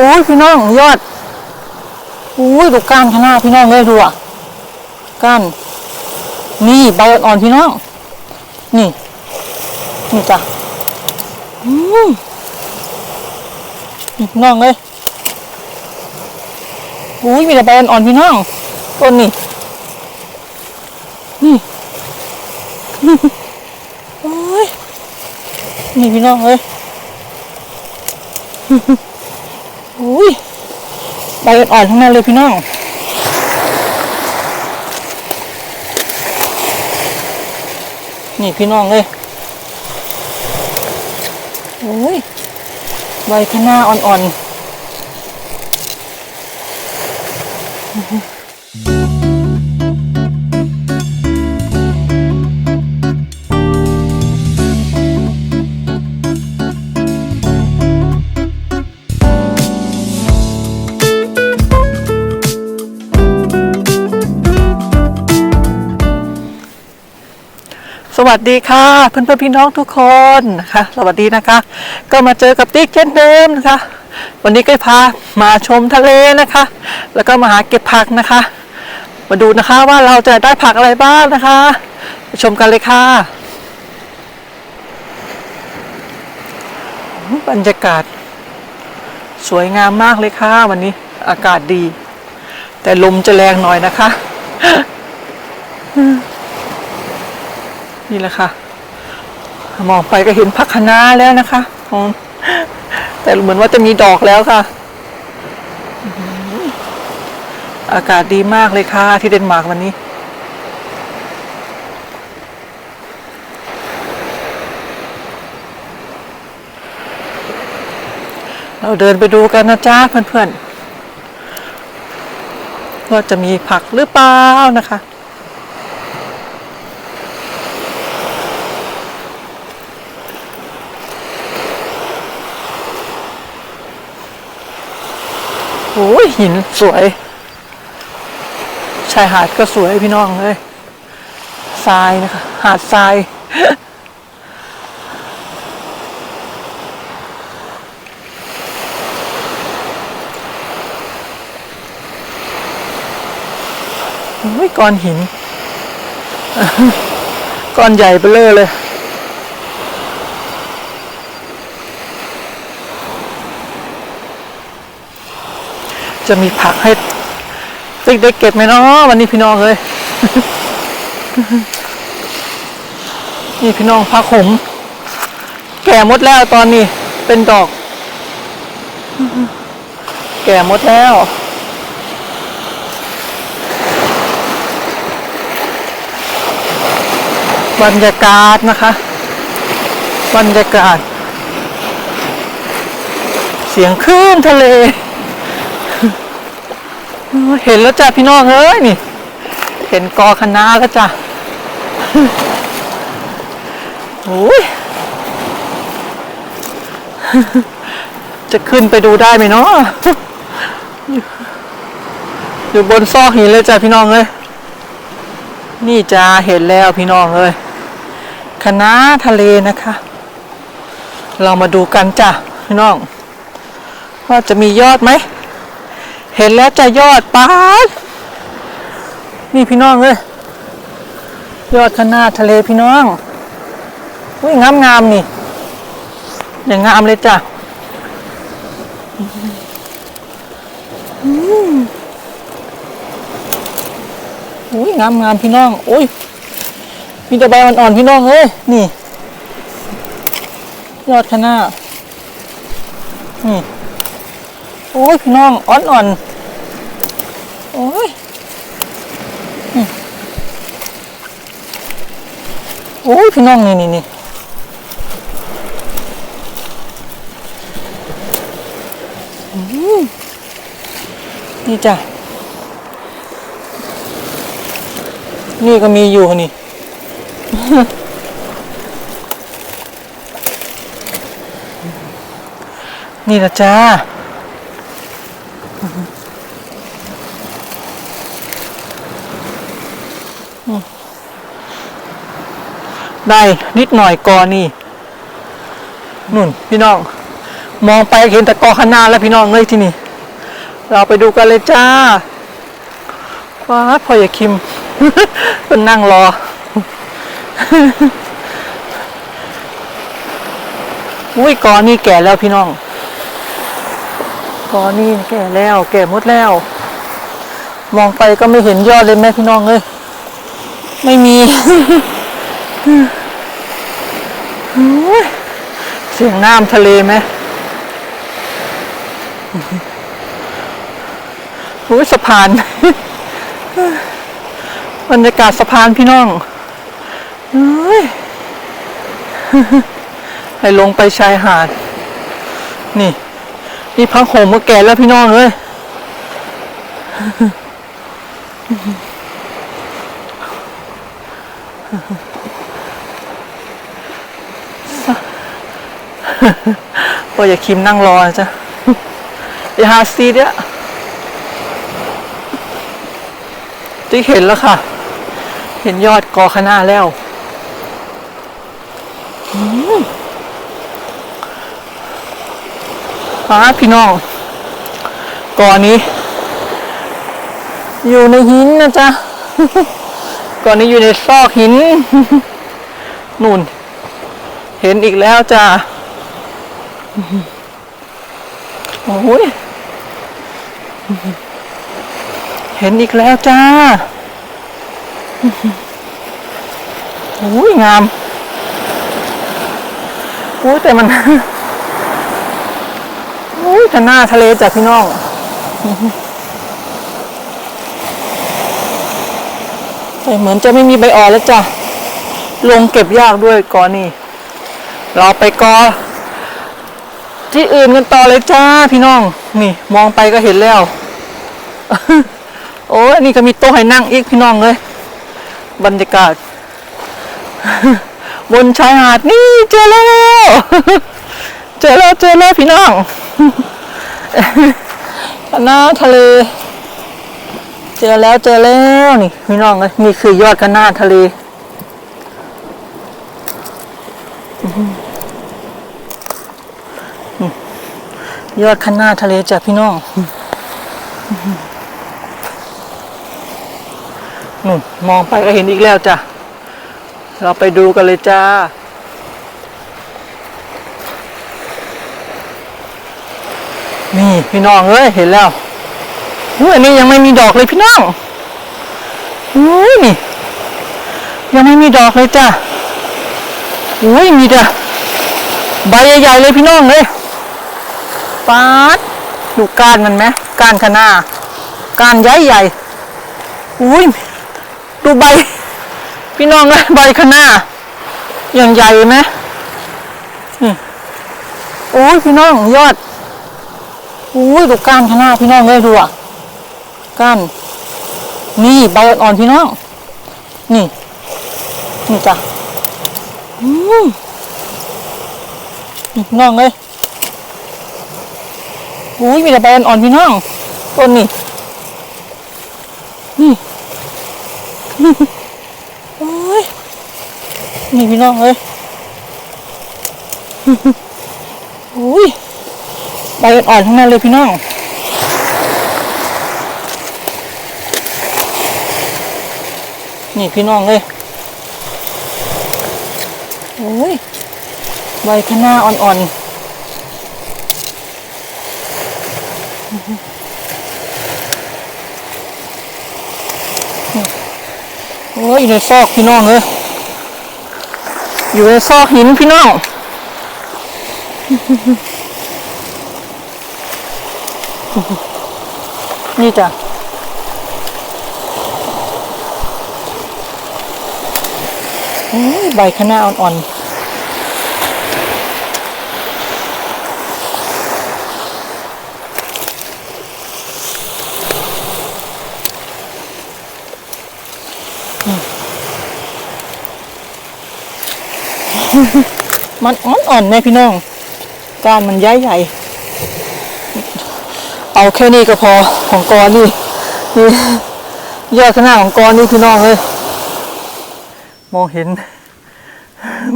อ้ยพี่น้องยอดโอ้ยดูก้านข้างหน้าพี่น้องเลยดูอะก้านนี่ใบอ่อนพี่น้อง นี่ นี่จ้ะอืมนี่น้องเลยอุ้ยมีแต่ใบอ่อนพี่น้องต้นนี่นี่โอ้ยนี่พี่น้องเลย อุ้ยใบอ่อนๆทั้งนั้นเลยพี่น้องนี่พี่น้องเลยโอ้ยใบข้างหน้าอ่อนๆ วัสดีค่ะเพื่อนๆพี่น้องทุกคนนะคะสวัสดีนะคะ ก็มาเจอกับติ๊กเช่นเดิมนะคะ วันนี้ก็พามาชมทะเลนะคะ แล้วก็มาหาเก็บผักนะคะ มาดูนะคะว่าเราจะได้ผักอะไรบ้างนะคะไปชมกันเลยค่ะบรรยากาศ สวยงามมากเลยค่ะ วันนี้อากาศดี แต่ลมจะแรงหน่อยนะคะ นี่แหละค่ะมองไปก็เห็นพักคะน้าแล้วนะคะแต่เหมือนว่าจะมีดอกแล้วค่ะอื้อหืออากาศดีมากเลยค่ะ ที่เดนมาร์กวันนี้ เราเดินไปดูกันนะจ้าเพื่อนๆว่าจะมีผักหรือเปล่านะคะ อ้ยหินสวย ชายหาดก็สวยพี่น้องเลยทรายนะคะ หาดทรายโอ้ยก้อนหิน ก้อนใหญ่เบ้อเร่อเลย จะมีผักให้เด็กเก็บไหมเนาะวันนี้พี่น้องเลยนี่พี่น้องผักขมแก่หมดแล้วตอนนี้เป็นดอก แก่หมดแล้วบรรยากาศนะคะ บรรยากาศ เสียงคลื่นทะเล เห็นแล้วจ้ะพี่น้องเอ้ยนี่ เห็นกอคะน้าแล้วจ้ะโอ้ยจะขึ้นไปดูได้ไหมเนาะอยู่บนซอกหินเลยจ้ะพี่น้องเอ้ยนี่จ้าเห็นแล้วพี่น้องเอ้ยคะน้าทะเลนะคะ เรามาดูกันจ้ะพี่น้อง ว่าจะมียอดไหม เห็นแล้วจะยอดปานี่พี่น้องเลยยอดข้างหน้าทะเลพี่น้องอุ้ยงามงามๆนี่ อย่างงามเลยจ้ะอืมอุ้ยงามงามๆพี่น้องอุ้ยมีแต่ใบมันอ่อนพี่น้องเอ้ยนี่ ยอดข้างหน้านี่โอ้ยพี่น้องอ่อนอ่อนๆโอ้ยอืม โอ้ยพี่น้องนี่นี่นี่อืมนี่จ้ะ นี่ก็มีอยู่นี่ นี่ละจ้า ได้นิดหน่อยก่อนนี่นุ่นพี่น้อง มองไปเห็นแต่กอขางหนาแล้วพี่น้องเลยที่นี่ เราไปดูกันเลยจ้าว้าพ่ออย่าคิมเป็นนั่งรอ อุ้ยกอนี่แก่แล้วพี่น้องกอนี่แก่แล้ว แก่หมดแล้ว มองไปก็ไม่เห็นยอดเลยแม่พี่น้องเลยไม่มี เสียงน้ำทะเลไหมอุ้ยสะพาน บรรยากาศสะพานพี่น้องเฮ้ยให้ลงไปชายหาด นี่ นี่พักโหมก็แก่แล้วพี่น้องเลยก็อ ย่าคิมนั่งรอนะจ้ะอย่าหาซีดเนี่ยที่เห็นแล้วค่ะ เห็นยอดกอคณะแล้วอืมอ่าพี่น้องกอนี้ อยู่ในหินนะจ๊ะกอนี้อยู่ในซอกหิน นู่น เห็นอีกแล้วจ้ะ โอ้ย เห็นอีกแล้วจ้าโอ้ยงามโอ้ยแต่มันโอ้ยแต่หน้าทะเลจ้ะพี่น้องแต่เหมือนจะไม่มีใบอ่อนแล้วจ้ะ ลงเก็บยากด้วยกอนี่ เราไปกอ ที่อื่นกันต่อเลยจ้าพี่น้อง นี่มองไปก็เห็นแล้ว โอ้ยนี่ก็มีโต๊ะให้นั่งอีกพี่น้องเลย บรรยากาศ บนชายหาดนี่เจอแล้ว เจอแล้วเจอแล้วพี่น้องคณะทะเล เจอแล้วเจอแล้วนี่พี่น้องเลยนี่คือยอดคณะทะเล ยอดคันหน้าทะเลจ้ะพี่น้องนู่นมองไปก็เห็นอีกแล้วจ้ะ เราไปดูกันเลยจ้า นี่พี่น้องเอ้ยเห็นแล้วอุ้ยอันนี้ยังไม่มีดอกเลยพี่น้องอุ้ยนี่ยังไม่มีดอกเลยจ้ะอุ้ยมีแต่ใบใหญ่ๆเลยพี่น้องเลย ปาดดูก้านมันไหมก้านคะน้าก้านใหญ่ใหญ่อุ้ยดูใบ พี่น้องเลยใบคะน้าอย่างใหญ่ไหมนี่โอ้ยพี่น้องยอดอุ้ยดูก้านคะน้าพี่น้องเลยดูอะก้านนี่ใบอ่อนพี่น้อง นี่ นี่จ้ะอืมน้องเลย อุ้ยมีแต่ใบอ่อนๆพี่น้องต้นนี่นี่นี่โอ้ยนี่พี่น้องเอ้ยอุ้ยใบอ่อนๆทั้งนั้นเลยพี่น้องนี่พี่น้องเลยโอ้ยใบคะน้าอ่อนๆ อ้ยอยู่ในซอกพี่น้องเลยอยู่ในซอกหินพี่น้องนี่จ้ะโอ้ยใบคะน้าอ่อนๆ มันอ่อนๆแม่พี่น้องก้ารมันใหญ่ใหญ่ๆเอาแค่นี้ก็พอของกอนี่นี่ยอดขนาดของกอนี่พี่น้องเลยมองเห็น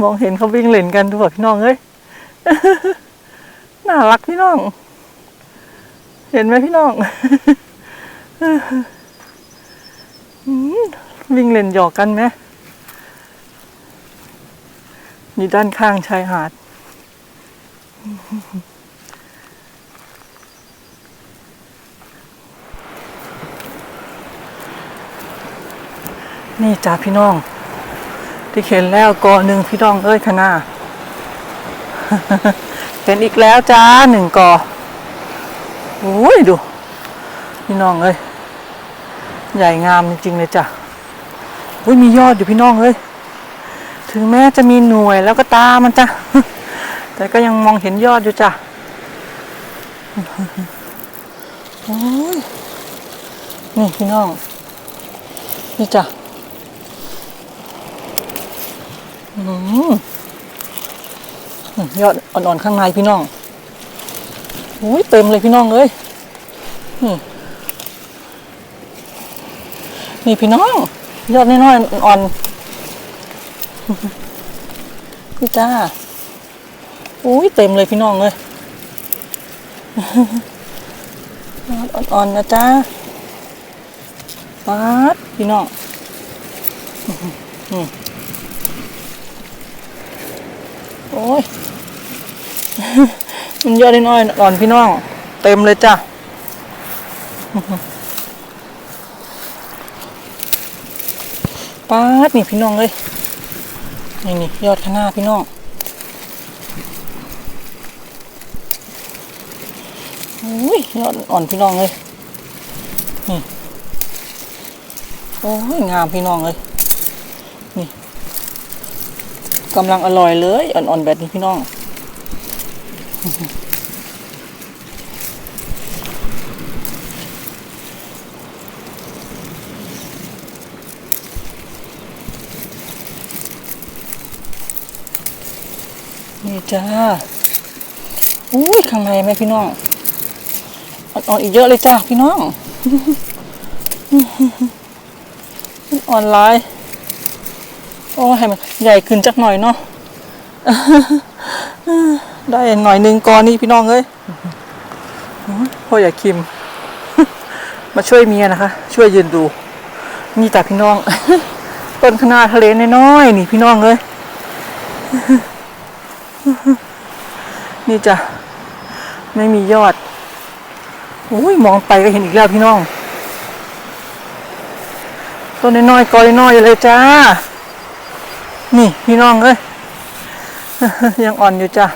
มองเห็นเขาวิ่งเล่นกันทุกคนพี่น้องเอ้ยน่ารักพี่น้อง เห็นไหมพี่น้องวิ่งเล่นหยอกกันไหม อยู่ด้านข้างชายหาด นี่จ้าพี่น้อง ที่เห็นแล้วกอหนึ่งพี่น้องเอ้ยคณะเห็นอีกแล้วจ้าหนึ่งกอโอ้ยดู พี่น้องเอ้ย ใหญ่งามจริงๆเลยจ้ะอุ้ยมียอดอยู่พี่น้องเอ้ย ถึงแม้จะมีหน่วยแล้วก็ตามันจ้ะ แต่ก็ยังมองเห็นยอดอยู่จ้ะโอ้ยนี่พี่น้อง นี่จ้ะอืมยอดอ่อนๆข้างในพี่น้องอุ้ยเต็มเลยพี่น้องเอ้ยนี่นี่พี่น้อง ยอดน้อยๆอ่อนๆ นี่จ้าอุ้ยเต็มเลยพี่น้องเลยอดอ่อนๆนะจ้าป๊าดพี่น้องโอ้ย มันเยอะน้อยอ่อนพี่น้อง เต็มเลยจ้ะปาดนี่พี่น้องเลย นี่นี่ยอดข้างหน้าพี่น้องอุ้ยยอดอ่อนพี่น้องเลยนี่โอ้ยงามพี่น้องเลยนี่กำลังอร่อยเลย อ่อนๆแบบนี้พี่น้อง นี่จ้าอุ้ยข้างในไหมพี่น้องอ่อนอีกเยอะเลยจ้าพี่น้องอ่อนลายโอ้ให้มันใหญ่ขึ้นจักหน่อยเนาะได้หน่อยหนึงก่อนนี่พี่น้องเอ้ยพ่ออย่าคิม มาช่วยเมียนะคะ ช่วยยืนดู นี่แต่พี่น้อง ต้นขนาทะเลน้อยๆนี่พี่น้องเอ้ย นี่จ้ะไม่มียอดอุ้ยมองไปก็เห็นอีกแล้วพี่น้อง ต้นน้อยๆกอน้อยๆอยู่เลยจ้า นี่พี่น้องเอ้ยยังอ่อนอยู่จ้ะ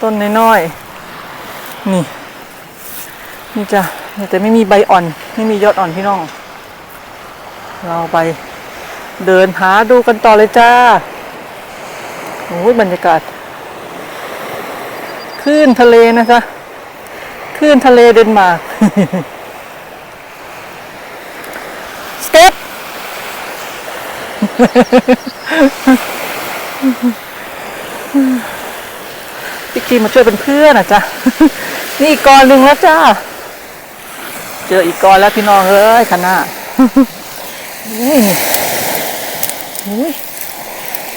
ต้นน้อยๆนี่ นี่จ้ะแต่ไม่มีใบอ่อน ไม่มียอดอ่อนพี่น้อง เราไปเดินหาดูกันต่อเลยจ้า โอ้ยบรรยากาศคลื่นทะเลนะคะคลื่นทะเลเดนมาร์กสเต็ปพี่กีมาช่วยเป็นเพื่อนอะจ้ะนี่อีกกอนหนึ่งแล้วจ้า เจออีกกอนแล้วพี่น้องเอ้ยคณะอุ้ยอุ้ย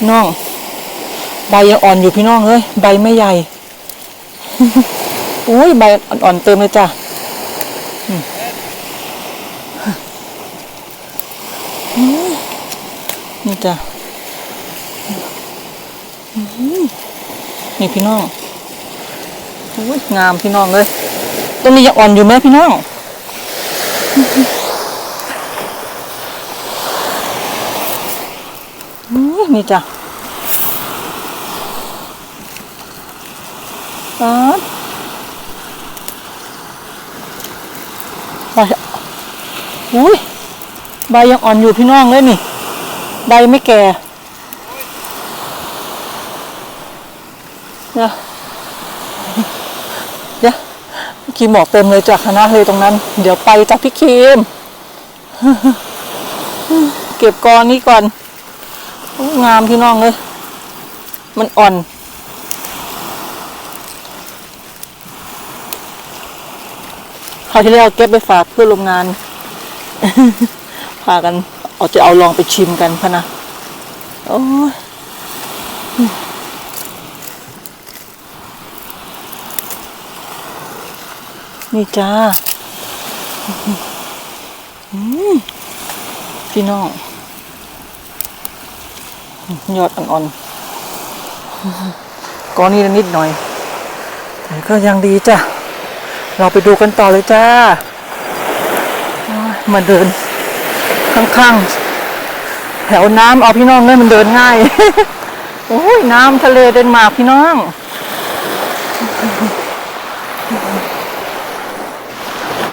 น้อง ใบยังอ่อนอยู่พี่น้องเอ้ยใบไม่ใหญ่อุ้ยใบอ่อนๆเติมเลยจ้ะอืมนี่จ้ะอืมนี่พี่น้องอุ้ยงามพี่น้องเลยต้นนี้ยังอ่อนอยู่ไหมพี่น้องอืมนี่จ้ะ ป๊าดใบอุ้ยใบยังอ่อนอยู่พี่น้องเลยนี่ ใบไม่แก่เดี๋ยวเดี๋ยวคีมอกเต็มเลยจากคณะเลยตรงนั้น เดี๋ยวไปจากพี่คีมเก็บกอนนี้ก่อน งามพี่น้องเลย มันอ่อน คราวที่แล้วเก็บไปฝากเพื่อนโรงงาน พากันเอาจะเอาลองไปชิมกันพะนะโอ้ยนี่จ้าอืมพี่น้องยอดอ่อนๆก้อนนี้นิดหน่อย แต่ก็ยังดีจ้ะ เราไปดูกันต่อเลยจ้า มาเดินข้างๆ แถวน้ำเอาพี่น้องเลยมันเดินง่าย โอ้ยน้ำทะเลเดนมาร์กพี่น้อง